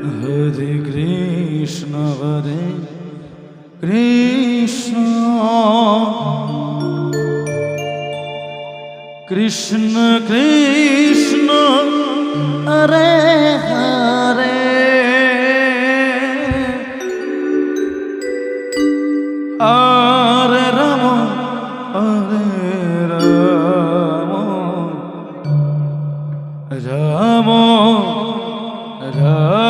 হরে Krishna হরে Krishna. Krishna Krishna Hare Hare. আর Ram হরে Ram. Ram Ram.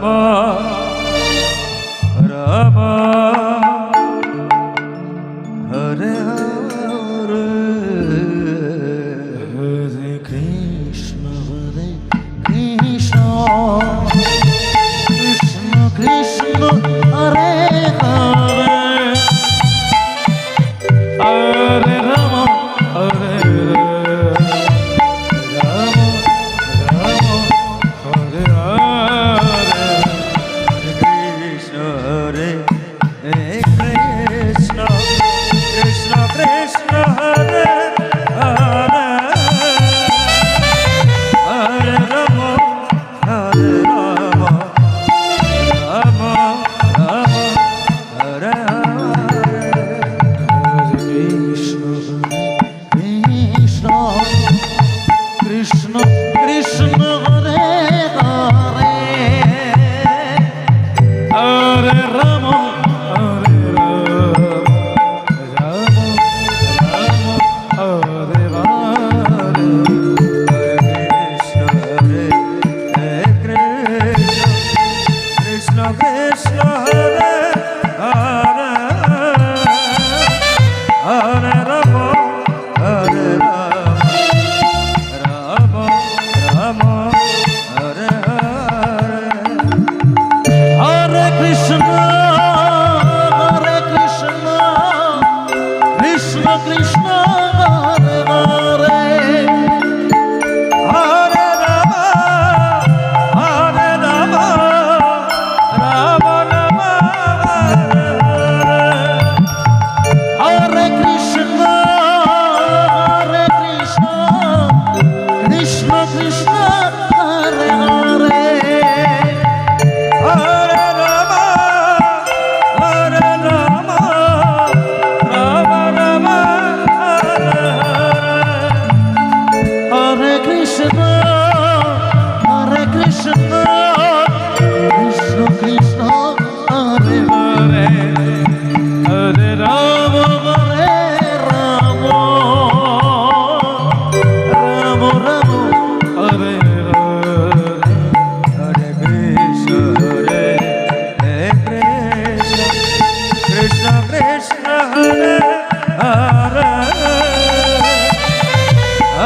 吗？Krishna, Krishna. Oh no.